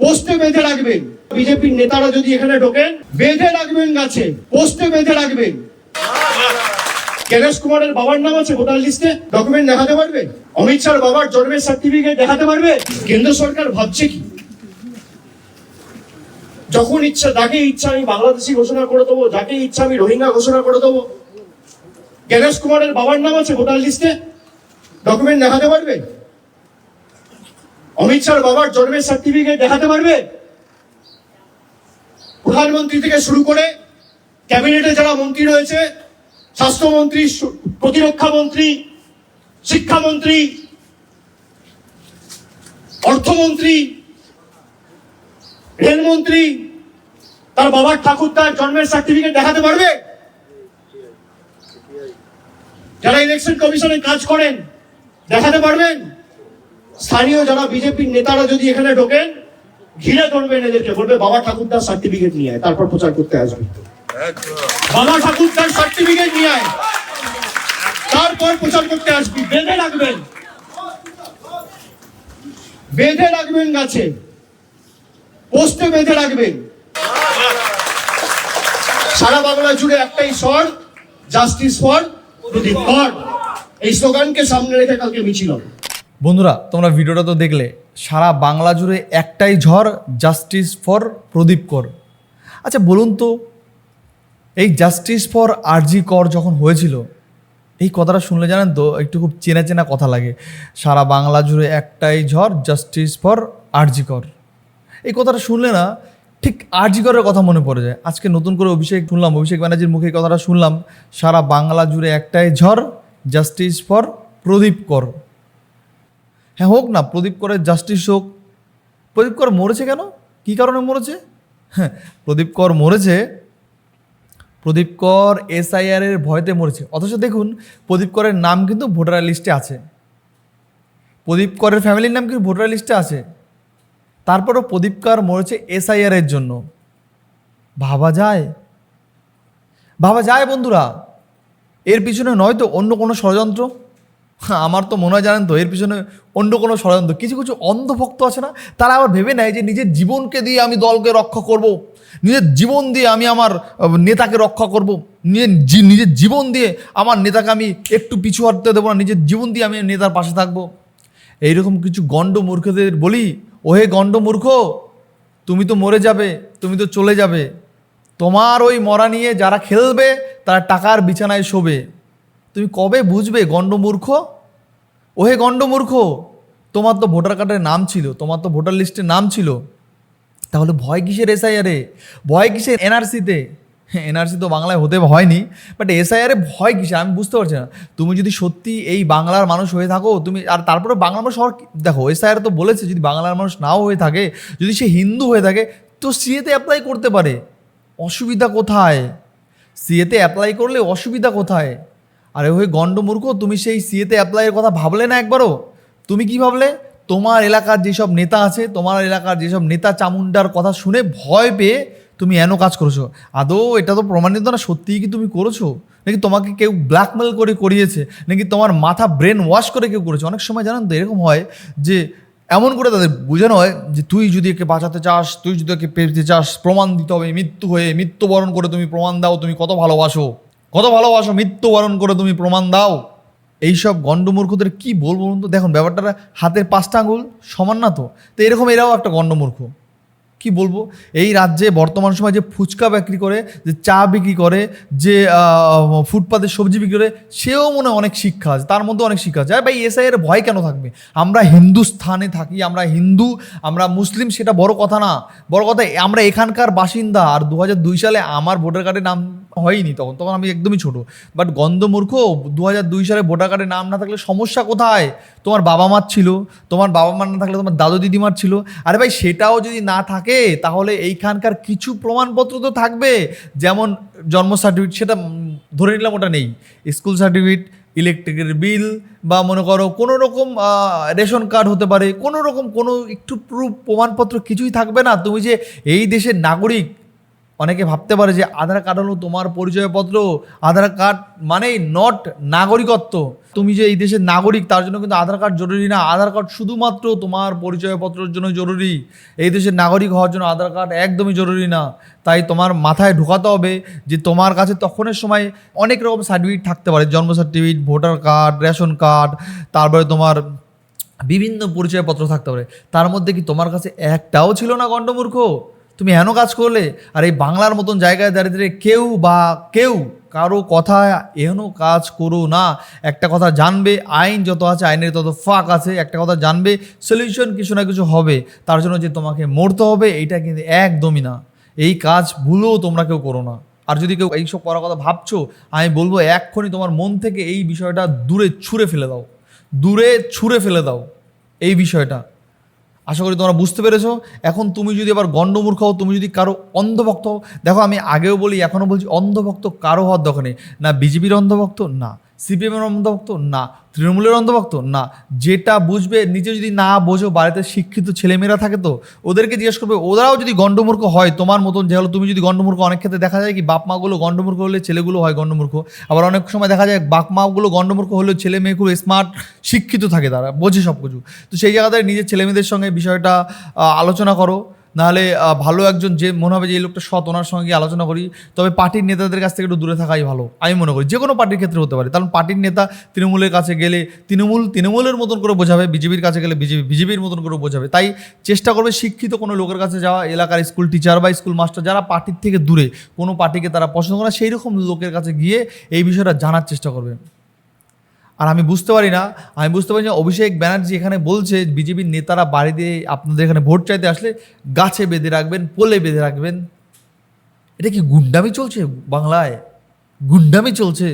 পোস্টে বেঁধে রাখবেন। বিজেপির নেতারা যদি এখানে ঢোকেন, বেঁধে রাখবেন গাছে, পোস্টে বেঁধে রাখবেন। গণেশ কুমারের বাবার নাম আছে ভোটার লিস্টে ডকুমেন্ট দেখাতে পারবে? অমিত শাহর বাবার জন্মের সার্টিফিকেট দেখাতে পারবে? কেন্দ্র সরকার ভাবছে কি? যখন ইচ্ছা, যাকে ইচ্ছা আমি বাংলাদেশি ঘোষণা করে দেবো, যাকে ইচ্ছা আমি রোহিঙ্গা ঘোষণা করে দেবো। গণেশ কুমারের বাবার নাম আছে ভোটার লিস্টে ডকুমেন্ট দেখাতে পারবে? অমিত শাহর বাবার জন্মের সার্টিফিকেট দেখাতে পারবে? প্রধানমন্ত্রী থেকে শুরু করে ক্যাবিনেটে যারা মন্ত্রী রয়েছে, স্বাস্থ্যমন্ত্রী প্রতিরক্ষা মন্ত্রী, শিক্ষামন্ত্রী, অর্থমন্ত্রী, রেলমন্ত্রী, তার বাবার ঠাকুর তার জন্মের সার্টিফিকেট দেখাতে পারবে? যারা ইলেকশন কমিশনে কাজ করেন, দেখাতে পারবেন? স্থানীয় যারা বিজেপির নেতারা যদি এখানে ঢোকেন ঘিরে ধরবেন এদেরকে বলবে, বাবা ঠাকুরদার সার্টিফিকেট নিয়ে আয়, তারপর প্রচার করতে আসবে। বাবা ঠাকুরদার সার্টিফিকেট নিয়ে আয়, তারপর প্রচার করতে আসবি। বেঁধে রাখবেন বেঁধে রাখবেন গাছে, পোস্টে বেঁধে রাখবেন। সারা বাংলা জুড়ে একটাই স্বর, জাস্টিস ফর প্রদীপ এই স্লোগানকে সামনে রেখে কালকে মিছিল হবে। বন্ধুরা, তোমরা ভিডিওটা তো দেখলে, সারা বাংলা জুড়ে একটাই ঝড় জাস্টিস ফর প্রদীপ কর। আচ্ছা বলুন তো, এই জাস্টিস ফর আরজি কর যখন হয়েছিল, এই কথাটা শুনলে জানেন তো, একটু খুব চেনা চেনা কথা লাগে। সারা বাংলা জুড়ে একটাই ঝড় জাস্টিস ফর আরজি কর। এই কথাটা শুনলে না, ঠিক আরজি করের কথা মনে পড়ে যায়। আজকে নতুন করে অভিষেক শুনলাম, অভিষেক ব্যানার্জির মুখে কথাটা শুনলাম, সারা বাংলা জুড়ে একটাই ঝড় জাস্টিস ফর প্রদীপ কর। হ্যাঁ হোক না, প্রদীপ করের জাস্টিস হোক। প্রদীপ কর মরেছে কেন? কী কারণে মরেছে? হ্যাঁ প্রদীপ কর মরেছে, প্রদীপ কর এসআইআর এর ভয়তে মরেছে। অথচ দেখুন, প্রদীপ করের নাম কিন্তু ভোটার লিস্টে আছে। প্রদীপ করের ফ্যামিলির নাম কিন্তু ভোটার লিস্টে আছে। তারপরও প্রদীপ কর মরেছে এসআইআর এর জন্য। ভাবা যায়? ভাবা যায় বন্ধুরা। এর পিছনে নয়তো অন্য কোনো ষড়যন্ত্র? আমার তো মনে হয় জানেন তো, এর পিছনে অন্য কোনো ষড়যন্ত্র কিছু কিছু অন্ধভক্ত আছে না, তারা আবার ভেবে নেয় যে নিজের জীবনকে দিয়ে আমি দলকে রক্ষা করব। নিজের জীবন দিয়ে আমি আমার নেতাকে রক্ষা করব। নিজের নিজের জীবন দিয়ে আমার নেতাকে আমি একটু পিছু হাঁটতে দেবো না, নিজের জীবন দিয়ে আমি নেতার পাশে থাকব এইরকম কিছু গণ্ড মূর্খদের বলি, ওহে গণ্ড মূর্খ, তুমি তো মরে যাবে, তুমি তো চলে যাবে তোমার ওই মরা নিয়ে যারা খেলবে, তারা টাকার বিছানায় শোবে তুমি কবে বুঝবে, গণ্ডমূর্খ? ওহে গণ্ডমূর্খ, তোমার তো ভোটার কার্ডের নাম ছিল, তোমার তো ভোটার লিস্টে নাম ছিল। তাহলে ভয় কিসের এসআইআরে? ভয় কিসের এনআরসিতে? এনআরসি তো বাংলায় হতে হয়নি বাট এসআইআরে ভয় কিসের? আমি বুঝতে পারছি না। তুমি যদি সত্যি এই বাংলার মানুষ হয়ে থাকো, তুমি আর তারপরে বাংলা মানুষ হওয়ার দেখো, এসআইআর তো বলেছে, যদি বাংলার মানুষ নাও হয়ে থাকে, যদি সে হিন্দু হয়ে থাকে, তো সিএতে অ্যাপ্লাই করতে পারে। অসুবিধা কোথায়? সিএতে অ্যাপ্লাই করলে অসুবিধা কোথায়? আরে ওই গণ্ডমূর্খ, তুমি সেই সিএতে অ্যাপ্লাইয়ের কথা ভাবলে না একবারও? তুমি কি ভাবলে? তোমার এলাকার যেসব নেতা আছে, তোমার এলাকার যেসব নেতা চামুন্ডার কথা শুনে ভয় পেয়ে তুমি এন কাজ করেছ। আদৌ এটা তো প্রমাণিত না, সত্যিই কি তুমি করেছ? নাকি তোমাকে কেউ ব্ল্যাকমেল করে করিয়েছে? নাকি তোমার মাথা ব্রেন ওয়াশ করে কেউ করেছে? অনেক সময় জানেন তো এরকম হয় যে, এমন করে তাদের বোঝানো হয় যে, তুই যদি একে বাঁচাতে চাস, তুই যদি একে পেতে চাস, প্রমাণ দিতে হবে, মৃত্যু হয়ে মৃত্যুবরণ করে তুমি প্রমাণ দাও, তুমি কত ভালোবাসো। কত ভালোবাসো মৃত্যুবরণ করে তুমি প্রমাণ দাও। এইসব গণ্ডমূর্খদের কি বলব বলুন তো? দেখুন, ব্যাপারটা হাতের পাঁচটা আঙুল সমান না তো? তো এরকম এরাও একটা গণ্ডমূর্খ। কি বলব? এই রাজ্যে বর্তমান সময় যে ফুচকা বিক্রি করে, যে চা বিক্রি করে, যে ফুটপাতে সবজি বিক্রি করে, সেও মনে অনেক শিক্ষা আছে, তার মধ্যে অনেক শিক্ষা আছে। ভাই, এসআই এর ভয় কেন থাকবে? আমরা হিন্দুস্থানে থাকি, আমরা হিন্দু, আমরা মুসলিম, সেটা বড় কথা না। বড় কথা, আমরা এখানকার বাসিন্দা, আর দু দুই সালে আমার ভোটার কার্ডে নাম হয়নি তখন তখন আমি একদমই ছোট। বাট গন্ধমূর্খ দু হাজার দুই সালে ভোটার কার্ডে নাম না থাকলে সমস্যা কোথায়? তোমার বাবা মার ছিল, তোমার বাবা মার না থাকলে তোমার দাদু দিদিমার ছিল। আরে ভাই, সেটাও যদি না থাকে তাহলে এইখানকার কিছু প্রমাণপত্র তো থাকবে। যেমন জন্ম সার্টিফিকেট সেটা ধরে নিলাম ওটা নেই। স্কুল সার্টিফিকেট ইলেকট্রিকের বিল বা মনে করো কোনো রকম রেশন কার্ড হতে পারে, কোনো রকম কোনো একটু প্রুফ প্রমাণপত্র কিছুই থাকবে না। তুমি যে এই দেশের নাগরিক অনেকে ভাবতে পারে যে আধার কার্ড হলো তোমার পরিচয়পত্র। আধার কার্ড মানেই নট নাগরিকত্ব। তুমি যে এই দেশের নাগরিক, তার জন্য কিন্তু আধার কার্ড জরুরি না। আধার কার্ড শুধুমাত্র তোমার পরিচয়পত্রের জন্য জরুরি। এই দেশের নাগরিক হওয়ার জন্য আধার কার্ড একদমই জরুরি না। তাই তোমার মাথায় ঢোকাতে হবে যে তোমার কাছে তখনের সময় অনেক রকম সার্টিফিকেট থাকতে পারে। জন্ম certificate voter card ration card তারপরে তোমার বিভিন্ন পরিচয়পত্র থাকতে পারে। তার মধ্যে কি তোমার কাছে একটাও ছিল না গণ্ডমূর্খ? তুমি হেন কাজ করলে, আর এই বাংলার মতন জায়গায় দাঁড়িয়ে কেউ বা কেউ কারও কথা এহেন কাজ করো না। একটা কথা জানবে, আইন যত আছে, আইনের তত ফাঁক আছে, একটা কথা জানবে সলিউশন কিছু না কিছু হবে। তার জন্য যে তোমাকে মরতে হবে এটা কিন্তু একদমই না। এই কাজ ভুলেও তোমরা কেউ করো না। আর যদি কেউ এইসব করার কথা ভাবছ, আমি বলব এক্ষুনি তোমার মন থেকে এই বিষয়টা দূরে ছুঁড়ে ফেলে দাও। দূরে ছুঁড়ে ফেলে দাও। এই বিষয়টা। আশা করি তোমরা বুঝতে পেরেছ। এখন তুমি যদি আবার গণ্ডমূর্খ হও, তুমি যদি কারও অন্ধভক্ত হও, দেখো আমি আগেও বলি এখনও বলছি, অন্ধভক্ত কারও হওয়ার দরকার নেই। না, বিজেপির অন্ধভক্ত, না। সিপিএমের অন্ধভক্ত না। তৃণমূলের অন্ধভক্ত না। যেটা বুঝবে, নিজে যদি না বোঝো, বাড়িতে শিক্ষিত ছেলেমেয়েরা থাকে তো, ওদেরকে জিজ্ঞেস করবে, ওরাও যদি গণ্ডমূর্খ হয়, তোমার মতন, যে হলো তুমি যদি গণ্ডমূর্খ, অনেক ক্ষেত্রে দেখা যায় কি বাপ মাগুলো গণ্ডমূর্খ হলে ছেলেগুলো হয় গণ্ডমূর্খ, আবার অনেক সময় দেখা যায় বাপ মাগুলো গণ্ডমূর্খ হলেও ছেলে মেয়ে মেয়েগুলো স্মার্ট শিক্ষিত থাকে তারা, বোঝে সব কিছু তো সেই জায়গাতে নিজের ছেলেমেয়েদের সঙ্গে বিষয়টা আলোচনা করো। নাহলে ভালো একজন যে, মনে হবে যে, এই লোকটা সৎ, ওনার সঙ্গে আলোচনা করি। তবে পার্টির নেতাদের কাছ থেকে একটু দূরে থাকাই ভালো, আমি মনে করি। যে কোনো পার্টির ক্ষেত্রে হতে পারে। কারণ পার্টির নেতা তৃণমূলের কাছে গেলে, তৃণমূল, তৃণমূলের মতন করে বোঝাবে, বিজেপির কাছে গেলে বিজেপি, বিজেপির মতন করে বোঝাবে। তাই চেষ্টা করবে শিক্ষিত কোনো লোকের কাছে যাওয়া, এলাকার স্কুল টিচার বা স্কুল মাস্টার যারা পার্টির থেকে দূরে, কোনো পার্টিকে তারা পছন্দ করে সেই রকম লোকের কাছে গিয়ে এই বিষয়টা জানার চেষ্টা করবে। আর আমি বুঝতে পারি না, আমি বুঝতে পারি যে অভিষেক ব্যানার্জি এখানে বলছে, বিজেপির নেতারা বাড়িতে আপনাদের এখানে ভোট চাইতে আসলে গাছে বেঁধে রাখবেন পোলে বেঁধে রাখবেন। এটা কি গুন্ডামি চলছে বাংলায়? গুন্ডামি চলছে।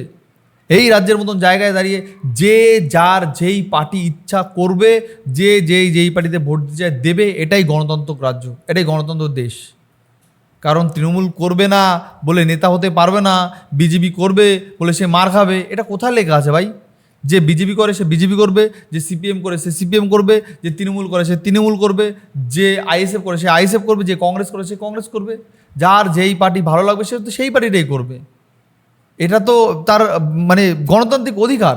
এই রাজ্যের মতন জায়গায় দাঁড়িয়ে যে যার যেই পার্টি ইচ্ছা করবে, যে যেই যেই পার্টিতে ভোট দিতে চায়, দেবে, এটাই গণতন্ত্র রাজ্য, এটাই গণতন্ত্র দেশ। কারণ তৃণমূল করবে না বলে নেতা হতে পারবে না, বিজেপি করবে বলে সে মার খাবে, এটা কোথায় লেখা আছে ভাই? যে বিজেপি করে সে বিজেপি করবে, যে সিপিএম করে সে সিপিএম করবে, যে তৃণমূল করে সে তৃণমূল করবে, যে আইএসএফ করে সে আইএসএফ করবে, যে কংগ্রেস করে সে কংগ্রেস করবে। যার যেই পার্টি ভালো লাগবে, সে তো সেই পার্টিটাই করবে। এটা তো তার মানে গণতান্ত্রিক অধিকার।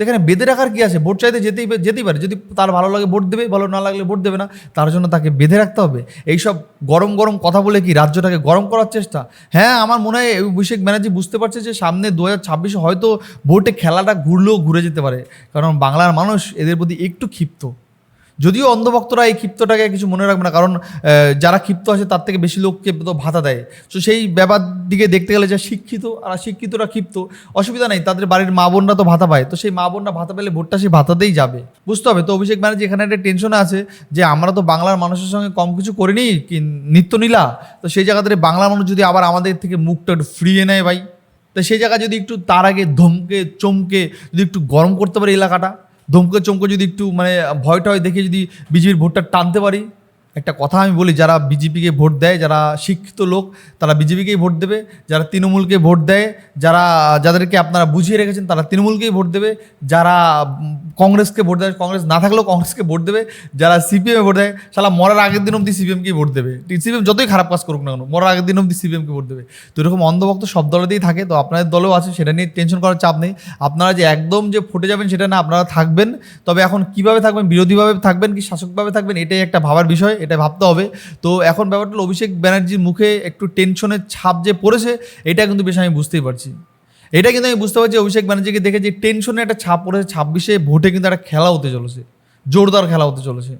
তো এখানে বেঁধে রাখার কী আছে? ভোট চাইতে যেতেই যেতেই পারে। যদি তার ভালো লাগে ভোট দেবে, ভালো না লাগলে ভোট দেবে না, তার জন্য তাকে বেঁধে রাখতে হবে। এইসব গরম গরম কথা বলে কি রাজ্যটাকে গরম করার চেষ্টা? হ্যাঁ আমার মনে হয় অভিষেক ব্যানার্জি বুঝতে পারছে যে সামনে দু হাজার ছাব্বিশে হয়তো ভোটে খেলাটা ঘুরলেও ঘুরে যেতে পারে। কারণ বাংলার মানুষ এদের প্রতি একটু ক্ষিপ্ত। যদিও অন্ধভক্তরা এই ক্ষিপ্তটাকে কিছু মনে রাখবে না, কারণ যারা ক্ষিপ্ত আছে তার থেকে বেশি লোককে তো ভাতা দেয়। তো সেই ব্যাপার দিকে দেখতে গেলে যা শিক্ষিত আর শিক্ষিতরা ক্ষিপ্ত, অসুবিধা নেই, তাদের বাড়ির মা বোনরা তো ভাতা পায়। তো সেই মা বোনরা ভাতা পেলে ভোটটা সেই ভাতাতেই যাবে। বুঝতে হবে, তো অভিষেক ব্যানার্জি এখানে একটা টেনশনে আছে যে আমরা তো বাংলার মানুষের সঙ্গে কম কিছু করিনি, কি নিত্য নীলা? তো সেই জায়গাতে বাংলার মানুষ যদি আবার আমাদের থেকে মুখটা একটু ফ্রিয়ে নেয় ভাই, তো সেই জায়গায় যদি একটু তার আগে ধমকে, চমকে যদি একটু গরম করতে পারে এলাকাটা ধমকে চমকে যদি একটু মানে ভয় টয় দেখে যদি বিজেপির ভোটটা টানতে পারি। একটা কথা আমি বলি, যারা বিজেপিকে ভোট দেয়, যারা শিক্ষিত লোক, তারা বিজেপিকেই ভোট দেবে। যারা তৃণমূলকে ভোট দেয়, যারা, যাদেরকে আপনারা বুঝিয়ে রেখেছেন, তারা তৃণমূলকেই ভোট দেবে। যারা কংগ্রেসকে ভোট দেয়, কংগ্রেস না থাকলেও কংগ্রেসকে ভোট দেবে। যারা সিপিএমে ভোট দেয় সালা মরার আগের দিন অবধি সিপিএমকেই ভোট দেবে। সিপিএম যতই খারাপ কাজ করুক না কেন, মরার আগের দিন অবধি সিপিএমকে ভোট দেবে। তো এরকম অন্ধভক্ত সব দলেতেই থাকে, তো আপনাদের দলেও আছে, সেটা নিয়ে টেনশন করার চাপ নেই। আপনারা যে একদম যে ফুটে যাবেন, সেটা না, আপনারা থাকবেন। তবে এখন কীভাবে থাকবেন, বিরোধীভাবে থাকবেন কি শাসকভাবে থাকবেন, এটাই একটা ভাবার বিষয় এটা ভাবতে হবে। তো এখন ব্যাপারটা হলো অভিষেক ব্যানার্জির মুখে একটু টেনশনের ছাপ যে পড়েছে, এটা কিন্তু বেশ আমি বুঝতেই পারছি। এটা কিন্তু আমি বুঝতে পারছি অভিষেক ব্যানার্জিকে দেখে যে টেনশনে একটা ছাপ পড়েছে, ছাব্বিশে ভোটে কিন্তু একটা খেলা হতে চলেছে, জোরদার খেলা হতে চলেছে।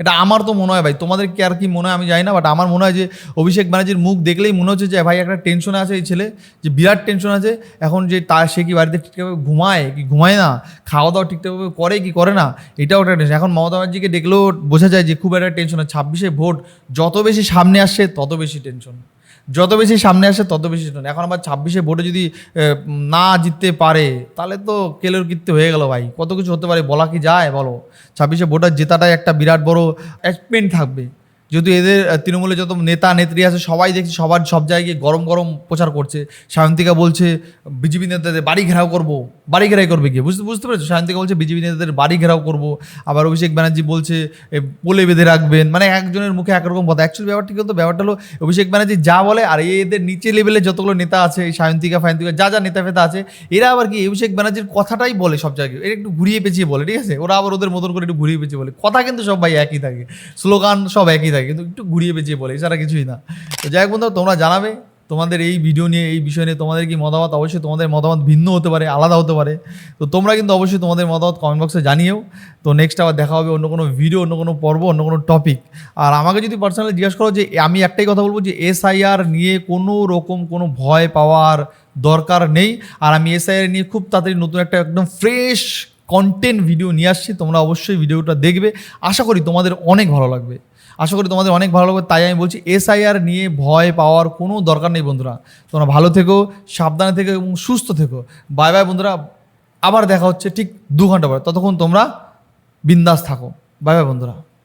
এটা আমার তো মনে হয় ভাই, তোমাদের কি আর কি মনে হয় আমি জানি না বাট আমার মনে হয় যে অভিষেক ব্যানার্জির মুখ দেখলেই মনে হচ্ছে যে ভাই একটা টেনশনে আছে এই ছেলে, যে বিরাট টেনশন আছে, এখন যে তার সে কি বাড়িতে ঠিকঠাকভাবে ঘুমায় কি ঘুমায় না, খাওয়া দাওয়া ঠিকঠাকভাবে করে কি করে না, এটাও একটা টেনশন এখন মমতা ব্যানার্জিকে দেখলেও বোঝা যায় যে খুব একটা টেনশন আছে ছাব্বিশে ভোট, যত বেশি সামনে আসছে তত বেশি টেনশন যত বেশি সামনে আসে তত বেশি টেনশন এখন আবার ছাব্বিশে ভোটে যদি না জিততে পারে, তাহলে তো কেলের কীর্তি হয়ে গেল ভাই। কত কিছু হতে পারে, বলা কি যায় বলো? ছাব্বিশে ভোটার জেতাটাই একটা বিরাট বড় অ্যাচিভমেন্ট থাকবে। যেহেতু এদের তৃণমূলের যত নেতা, নেত্রী আছে, সবাই দেখছি সবার, সব জায়গায় গরম গরম প্রচার করছে। সায়ন্তিকা বলছে, বিজেপি নেতাদের বাড়ি ঘেরাও করব। বাড়ি ঘেরাই করবে কি? বুঝতে বুঝতে পেরেছ? সায়ন্তিকা বলছে, বিজেপি নেতাদের বাড়ি ঘেরাও করব। আবার অভিষেক ব্যানার্জি বলছে পোলে বেঁধে রাখবেন। মানে একজনের মুখে একরকম কথা। অ্যাকচুয়ালি ব্যাপারটা কিন্তু ব্যাপারটা হলো, অভিষেক ব্যানার্জি যা বলে, আর এদের নিচে লেভেলে যতগুলো নেতা আছে এই সায়ন্তিকা, ফায়ন্তিকা, যা যা নেতা ফেতা আছে, এরা আবার কি, অভিষেক ব্যানার্জির কথাটাই বলে সব জায়গায়। এরা একটু ঘুরিয়ে পেঁচিয়ে বলে, ঠিক আছে? ওরা আবার ওদের মতন করে একটু ঘুরিয়ে পেঁচিয়ে বলে। কথা কিন্তু সব ভাই একই থাকে। স্লোগান সব একই থাকে। কিন্তু একটু ঘুরিয়ে পেঁচিয়ে বলে, এছাড়া কিছুই না। তো যাই হোক বন্ধু তোমরা জানাবে, তোমাদের এই ভিডিও নিয়ে, এই বিষয় নিয়ে তোমাদের কি মতামত? অবশ্যই তোমাদের মতামত ভিন্ন হতে পারে, আলাদা হতে পারে। তো তোমরা কিন্তু অবশ্যই তোমাদের মতামত কমেন্ট বক্সে জানিয়েও। তো নেক্সট আবার দেখা হবে অন্য কোনো ভিডিও অন্য কোনো পর্ব, অন্য কোনো টপিক আর আমাকে যদি পার্সোনালি জিজ্ঞাসা করো যে, আমি একটাই কথা বলব যে এসআইআর নিয়ে কোনো রকম কোনো ভয় পাওয়ার দরকার নেই। আর আমি এসআইআর নিয়ে খুব তাড়াতাড়ি নতুন একটা একদম ফ্রেশ কন্টেন্ট ভিডিও নিয়ে আসছি। তোমরা অবশ্যই ভিডিওটা দেখবে। আশা করি তোমাদের অনেক ভালো লাগবে। আশা করি তোমাদের অনেক ভালো লাগবে। তাই আমি বলছি এসআইআর নিয়ে ভয় পাওয়ার কোনো দরকার নেই বন্ধুরা। তোমরা ভালো থেকো, সাবধানে থেকো এবং সুস্থ থেকো। বাই বাই বন্ধুরা, আবার দেখা হচ্ছে ঠিক দু ঘণ্টা পরে। ততক্ষণ তোমরা বিন্দাস থাকো। বাই বাই বন্ধুরা।